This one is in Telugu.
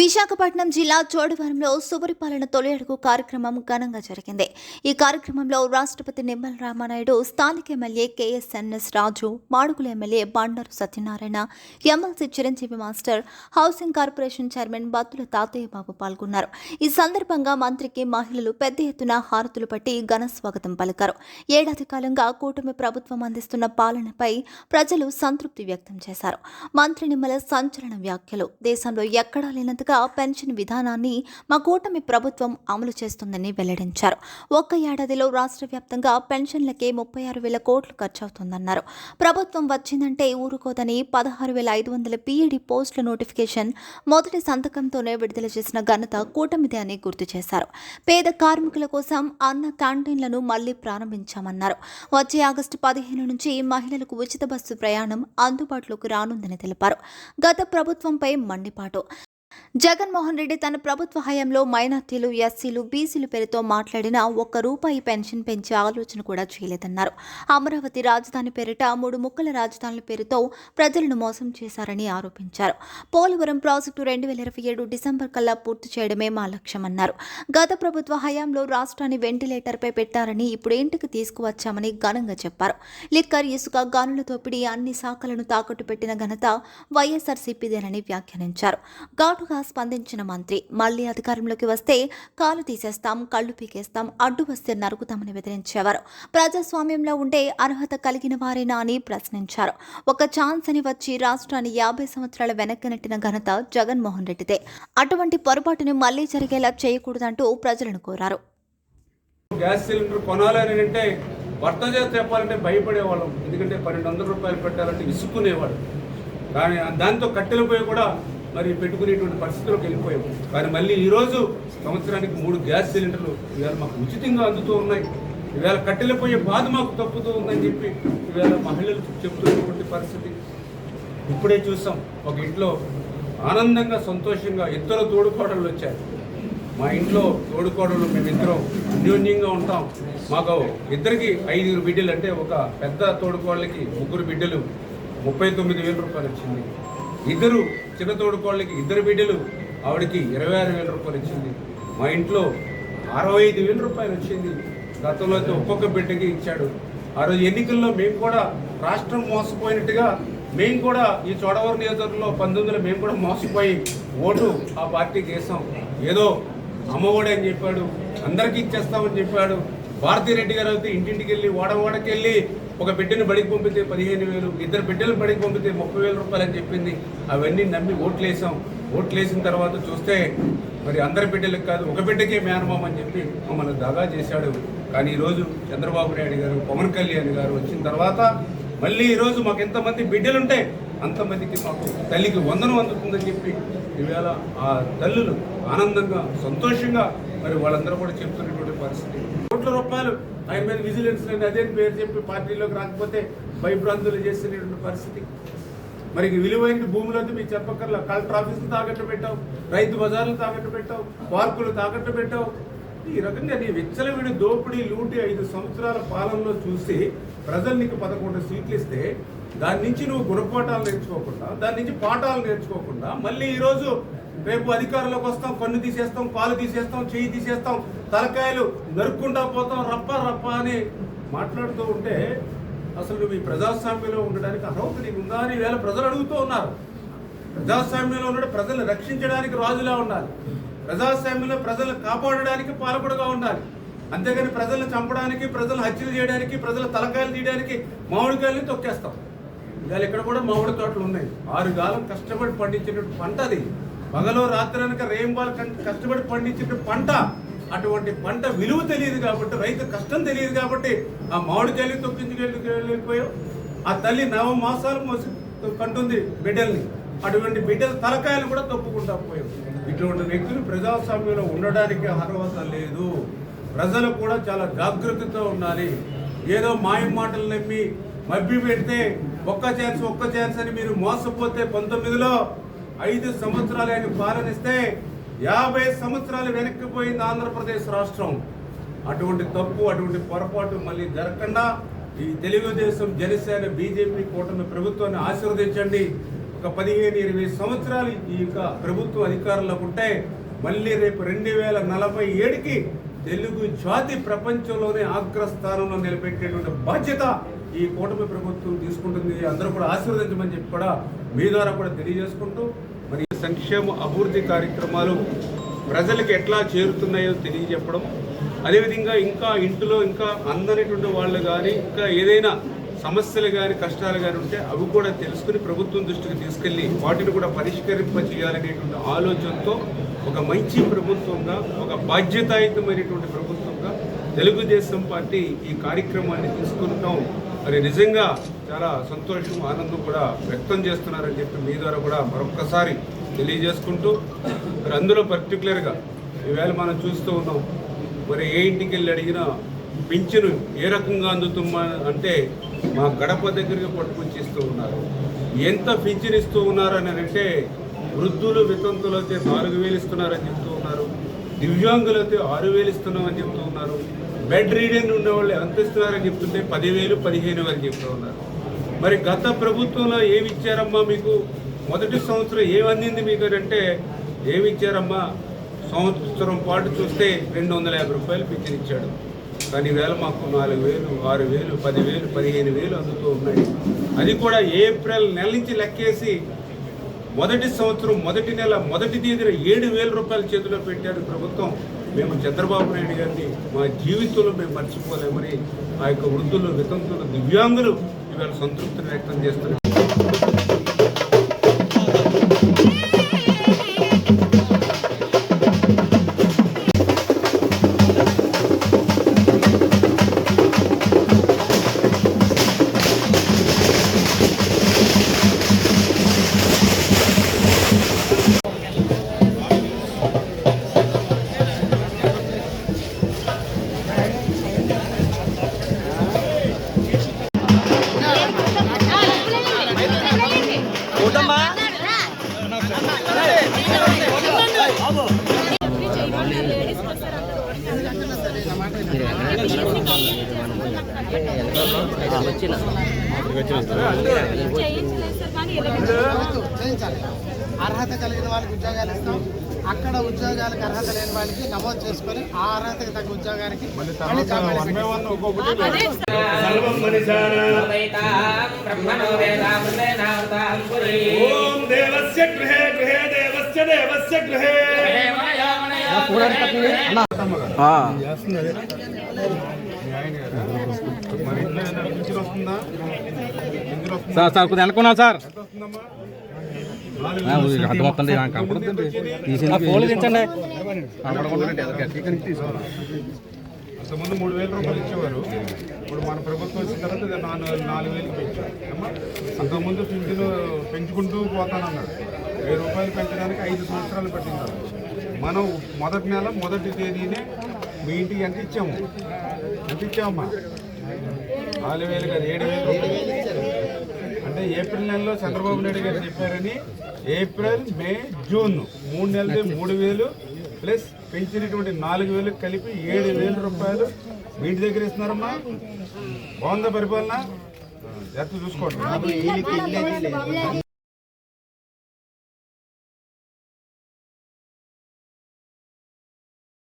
విశాఖపట్నం జిల్లా చోడవరంలో సుపరిపాలన తొలి అడుగు కార్యక్రమం ఘనంగా జరిగింది. ఈ కార్యక్రమంలో రాష్ట్రపతి నిమ్మల రామానాయుడు స్థానిక MLA KSNS Raju Madugula MLA Bandaru Satyanarayana MLC Chiranjeevi master housing corporation chairman Battula Tatayya Babu పాల్గొన్నారు. ఈ సందర్భంగా మంత్రికి మహిళలు పెద్ద ఎత్తున హారతులు పట్టి ఘన స్వాగతం పలికారు. ఏడాది కాలంగా కూటమి ప్రభుత్వం అందిస్తున్న పాలనపై ప్రజలు సంతృప్తి వ్యక్తం చేశారు. మంత్రి నిమ్మల సంచలన వ్యాఖ్యలు. దేశంలో ఎక్కడా లేనంతగా పెన్షన్ విధానాన్ని మా కూటమి ప్రభుత్వం అమలు చేస్తుందని వెల్లడించారు. ఒక్క ఏడాదిలో రాష్ట్ర వ్యాప్తంగా పెన్షన్లకే ముప్పై ఆరు వేల కోట్లు ఖర్చవుతుందన్నారు. ప్రభుత్వం వచ్చిందంటే ఊరుకోదని పదహారు వేల ఐదు వందల పీఈడి పోస్టుల నోటిఫికేషన్ మొదటి సంతకంతోనే విడుదల చేసిన ఘనత కూటమిదే అని గుర్తు చేశారు. పేద కార్మికుల కోసం అన్న క్యాంటీన్లను మళ్ళీ ప్రారంభించామన్నారు. వచ్చే ఆగస్టు పదిహేను నుంచి మహిళలకు ఉచిత బస్సు ప్రయాణం అందుబాటులోకి రానుందని తెలిపారు. గత ప్రభుత్వంపై మండిపాటు. జగన్మోహన్ రెడ్డి తన ప్రభుత్వ హయాంలో మైనార్టీలు ఎస్సీలు బీసీలు పేరుతో మాట్లాడిన ఒక్క రూపాయి పెన్షన్ పెంచే ఆలోచన కూడా చేయలేదన్నారు. అమరావతి రాజధాని పేరిట మూడు ముక్కల రాజధానుల పేరుతో ప్రజలను మోసం చేశారని ఆరోపించారు. పోలవరం ప్రాజెక్టు రెండు వేల ఇరవై ఏడు డిసెంబర్ కల్లా పూర్తి చేయడమే మా లక్ష్యమన్నారు. గత ప్రభుత్వ హయాంలో రాష్ట్రాన్ని వెంటిలేటర్పై పెట్టారని ఇప్పుడు ఇంటికి తీసుకువచ్చామని ఘనంగా చెప్పారు. లిక్కర్ ఇసుక గనుల దోపిడీ అన్ని శాఖలను తాకట్టు పెట్టిన ఘనత వైఎస్ఆర్సీపీదేనని వ్యాఖ్యానించారు. ఘాటుగా స్పందించిన మంత్రి మళ్ళీ అధికారంలోకి వస్తే కాలు తీసేస్తాం కళ్ళు పీకేస్తాం అడ్డు వస్తే నరుకుతామని బెదిరించేవారు. ప్రజాస్వామ్యంలో ఉండే అర్హత కలిగిన వారేనా అని ప్రశ్నించారు. ఒక ఛాన్స్ అని వచ్చి రాష్ట్రాన్ని యాభై సంవత్సరాల వెనక్కి నెట్టిన ఘనత జగన్మోహన్ రెడ్డిదే. అటువంటి పొరపాటును మళ్ళీ జరిగేలా చేయకూడదంటూ ప్రజలను కోరారు. గ్యాస్ సిలిండర్ కొనాలని అంటే భర్త చేత చెప్పాలంటే భయపడేవాళ్ళం. ఎందుకంటే పన్నెండు వందల రూపాయలు పెట్టాలంటే విసుక్కునేవాడు. కానీ దాంతో కట్టెలు పోయి కూడా మరి పెట్టుకునేటువంటి పరిస్థితులకు వెళ్ళిపోయాం. కానీ మళ్ళీ ఈరోజు సంవత్సరానికి మూడు గ్యాస్ సిలిండర్లు ఇవాళ మాకు ఉచితంగా అందుతూ ఉన్నాయి. ఇవాళ కట్టెలపోయే బాధ మాకు తప్పుతూ ఉందని చెప్పి ఇవాళ మహిళలు చెప్తున్నటువంటి పరిస్థితి. ఇప్పుడే చూసాం ఒక ఇంట్లో ఆనందంగా సంతోషంగా ఇద్దరు తోడుకోడళ్ళు వచ్చారు. మా ఇంట్లో తోడుకోడలు మేమిద్దరం అన్యోన్యంగా ఉంటాం. మాకు ఇద్దరికి ఐదుగురు బిడ్డలు అంటే ఒక పెద్ద తోడుకోళ్ళకి ముగ్గురు బిడ్డలు. ముప్పై తొమ్మిది వేల రూపాయలు వచ్చింది. ఇద్దరు చిన్న తోడుకోళ్ళకి ఇద్దరు బిడ్డలు. ఆవిడకి ఇరవై ఆరు వేల రూపాయలు ఇచ్చింది మా ఇంట్లో అరవై ఐదు వేల రూపాయలు వచ్చింది. గతంలో అయితే ఒక్కొక్క బిడ్డకి ఇచ్చాడు. ఆ రోజు ఎన్నికల్లో మేము కూడా రాష్ట్రం మోసపోయినట్టుగా మేము కూడా ఈ చోడవరం నియోజకవర్గంలో పంతొమ్మిదిలో మేము కూడా మోసపోయి ఓటు ఆ పార్టీకి వేసాం. ఏదో అమ్మఒడి అని చెప్పాడు అందరికీ ఇచ్చేస్తామని చెప్పాడు. భారతీరెడ్డి గారు అయితే ఇంటింటికి వెళ్ళి ఓడ ఓడకి ఒక బిడ్డను బడికి పంపితే పదిహేను వేలు ఇద్దరు బిడ్డలు బడికి పంపితే ముప్పై వేల రూపాయలు అని చెప్పింది. అవన్నీ నమ్మి ఓట్లేసాం. ఓట్లేసిన తర్వాత చూస్తే మరి అందరి బిడ్డలకు కాదు ఒక బిడ్డకే మేనమామ అని చెప్పి మమ్మల్ని దగా చేశాడు. కానీ ఈరోజు చంద్రబాబు నాయుడు గారు పవన్ కళ్యాణ్ గారు వచ్చిన తర్వాత మళ్ళీ ఈరోజు మాకు ఎంతమంది బిడ్డలుంటే అంతమందికి మాకు తల్లికి వందనం అందుతుందని చెప్పి ఈవేళ ఆ తల్లులు ఆనందంగా సంతోషంగా మరి వాళ్ళందరూ కూడా చెప్తున్నటువంటి పరిస్థితి. కోట్ల రూపాయలు ఆయన మీద విజిలెన్స్ అని అదే పేరు చెప్పి పార్టీలోకి రాకపోతే భయభ్రాంతులు చేస్తున్నటువంటి పరిస్థితి. మరి విలువైన భూములంతా మీకు చెప్పక్కర్లా. కలెక్టర్ ఆఫీసులు తాకట్టు పెట్టావు రైతు బజార్లు తాకట్టు పెట్టావు పార్కులు తాకట్టు పెట్టావు. ఈ రకంగా నీ విచ్చలవిడి దోపిడీ లూటి ఐదు సంవత్సరాల పాలనలో చూసి ప్రజలు నీకు పదకొండు సీట్లు ఇస్తే దాని నుంచి నువ్వు గుణపాఠాలు నేర్చుకోకుండా దాని నుంచి పాఠాలు నేర్చుకోకుండా మళ్ళీ ఈరోజు రేపు అధికారంలోకి వస్తాం కన్ను తీసేస్తాం కాలు తీసేస్తాం చెయ్యి తీసేస్తాం తలకాయలు నరుక్కుంటా పోతాం రప్ప రప్ప అని మాట్లాడుతూ ఉంటే అసలు నువ్వు ఈ ప్రజాస్వామ్యంలో ఉండడానికి అర్హత నీకు ఉందా అని వేళ ప్రజలు అడుగుతూ ఉన్నారు. ప్రజాస్వామ్యంలో ఉండడం ప్రజలను రక్షించడానికి రాజులా ఉండాలి. ప్రజాస్వామ్యంలో ప్రజలను కాపాడడానికి పాలకుడుగా ఉండాలి. అంతేగాని ప్రజలను చంపడానికి ప్రజలను హత్యలు చేయడానికి ప్రజల తలకాయలు తీయడానికి మామిడికాయలని తొక్కేస్తాం. ఇవాళ ఇక్కడ కూడా మామిడి తోటలు ఉన్నాయి. ఆరు కాలం కష్టపడి పండించినట్టు పంట అది. పగలో రాత్రి అనక రేంబాల్ కష్టపడి పండించిన పంట అటువంటి పంట విలువ తెలియదు కాబట్టి రైతు కష్టం తెలియదు కాబట్టి ఆ మామిడికాయలు తొక్కించుకెళ్ళిపోయావు ఆ తల్లి నవ మాసాలు మోసి కంటుంది బిడ్డల్ని. అటువంటి బిడ్డల తలకాయలు కూడా తప్పుకుంటా పోయావు. ఇటువంటి వ్యక్తులు ప్రజాస్వామ్యంలో ఉండడానికి అర్హత లేదు. ప్రజలు కూడా చాలా జాగ్రత్తతో ఉండాలి. ఏదో మాయం మాటలు నమ్మి మబ్బి పెడితే ఒక్క ఛాన్స్ ఒక్క ఛాన్స్ అని మీరు మోసపోతే పంతొమ్మిదిలో ఐదు సంవత్సరాలు ఆయన పాలనిస్తే యాభై సంవత్సరాలు వెనక్కిపోయింది ఆంధ్రప్రదేశ్ రాష్ట్రం. అటువంటి తప్పు అటువంటి పొరపాటు మళ్ళీ జరగకుండా ఈ తెలుగుదేశం జనసేన బీజేపీ కూటమి ప్రభుత్వాన్ని ఆశీర్వదించండి. ఒక పదిహేను ఇరవై సంవత్సరాలు ఈ యొక్క ప్రభుత్వ అధికారంలో ఉంటే మళ్ళీ రేపు రెండు వేల నలభై ఏడుకి తెలుగు జాతి ప్రపంచంలోనే అగ్రస్థానంలో నిలబెట్టేటువంటి బాధ్యత ఈ కూటమి ప్రభుత్వం తీసుకుంటుంది. అందరూ కూడా ఆశీర్వదించమని చెప్పి కూడా మీ ద్వారా కూడా తెలియజేసుకుంటూ మరి సంక్షేమ అభివృద్ధి కార్యక్రమాలు ప్రజలకు ఎట్లా చేరుతున్నాయో తెలియజెప్పడం. అదేవిధంగా ఇంకా ఇంటిలో ఇంకా అందనటువంటి వాళ్ళు కానీ ఇంకా ఏదైనా సమస్యలు కానీ కష్టాలు కానీ ఉంటే అవి కూడా తెలుసుకుని ప్రభుత్వం దృష్టికి తీసుకెళ్ళి వాటిని కూడా పరిష్కరింప చేయాలనేటువంటి ఆలోచనతో ఒక మంచి ప్రభుత్వంగా ఒక బాధ్యతాయుతమైనటువంటి ప్రభుత్వంగా తెలుగుదేశం పార్టీ ఈ కార్యక్రమాన్ని తీసుకుంటాం మరి నిజంగా చాలా సంతోషం ఆనందం కూడా వ్యక్తం చేస్తున్నారని చెప్పి మీ ద్వారా కూడా మరొక్కసారి తెలియజేసుకుంటూ మరి అందులో పర్టికులర్గా ఈవేళ మనం చూస్తూ ఉన్నాం మరి ఏ ఇంటికి వెళ్ళి అడిగినా పింఛను ఏ రకంగా అందుతుమ్మా అంటే మా గడప దగ్గరికి పట్టుకొచ్చి ఇస్తూ ఉన్నారు. ఎంత పింఛన్ ఇస్తూ ఉన్నారు అని అంటే వృద్ధులు వితంతులు అయితే నాలుగు వేలు ఇస్తున్నారని చెప్తూ ఉన్నారు దివ్యాంగులైతే ఆరు వేలు ఇస్తున్నామని చెప్తూ ఉన్నారు బెడ్ రీడింగ్ ఉన్న వాళ్ళు ఎంత ఇస్తున్నారని చెప్తుంటే పదివేలు పదిహేను వేలు చెప్తూ ఉన్నారు. మరి గత ప్రభుత్వంలో ఏమి ఇచ్చారమ్మా మీకు? మొదటి సంవత్సరం ఏమందింది మీకు అంటే ఏమి ఇచ్చారమ్మా సంవత్సరం పాటు చూస్తే రెండు వందల యాభై రూపాయలు పింఛన్ ఇచ్చాడు. కానీ వేల మాకు నాలుగు వేలు ఆరు వేలు పదివేలు పదిహేను వేలు అందుతూ ఉన్నాయి. అది కూడా ఏప్రిల్ నెల నుంచి లెక్కేసి మొదటి సంవత్సరం మొదటి నెల మొదటి తేదీన ఏడు వేల రూపాయల చేతిలో పెట్టారు ప్రభుత్వం. మేము చంద్రబాబు నాయుడు గారిని మా జీవితంలో మేము మర్చిపోలేమని ఆ యొక్క వృద్ధులు వితంతులు దివ్యాంగులు గారు సంతృప్తిని వ్యక్తం చేస్తున్నారు. అర్హత కలిగిన వాళ్ళకి ఉద్యోగాలు ఇస్తాం. అక్కడ ఉద్యోగాలకు అర్హత లేని వాళ్ళకి నమోదు చేసుకొని ఆ అర్హతకి తగ్గ ఉద్యోగానికి మళ్ళీ కంపెనీ బ్రహ్మణో వేదామృతేనావృతాం పురీ ఓం దేవస్య గృహే గృహే దేవస్య దేవస్య గృహే. మరి సార్ సార్ కొద్దిగా అనుకున్నాను సార్. ఎంత వస్తుందమ్మా? అడ్డం వస్తుంది కనపడుతుంది ఫోన్లు కనపడకుండా అంతకుముందు మూడు వేల రూపాయలు ఇచ్చేవారు. ఇప్పుడు మన ప్రభుత్వం వచ్చిన తర్వాత నాలుగు నాలుగు వేలు పెంచారు. అమ్మా అంతకుముందు పింఛను పెంచుకుంటూ పోతానన్నాడు వెయ్యి రూపాయలు పెంచడానికి ఐదు సంవత్సరాలు పట్టింది మనం మొదటి నెల మొదటి తేదీనే మీ ఇంటికి ఎంత ఇచ్చాము? ఎంత ఇచ్చామమ్మా నాలుగు వేలు కాదు ఏడు వేలు అంటే ఏప్రిల్ నెలలో చంద్రబాబు నాయుడు గారు చెప్పారని ఏప్రిల్ మే జూన్ మూడు నెలలు మూడు వేలు ప్లస్ పెంచినటువంటి నాలుగు వేలు కలిపి ఏడు వేల రూపాయలు. మీ ఇంటి దగ్గర ఇస్తున్నారమ్మా. బాగుందా పరిపాలన? జాగ్రత్త చూసుకోండి.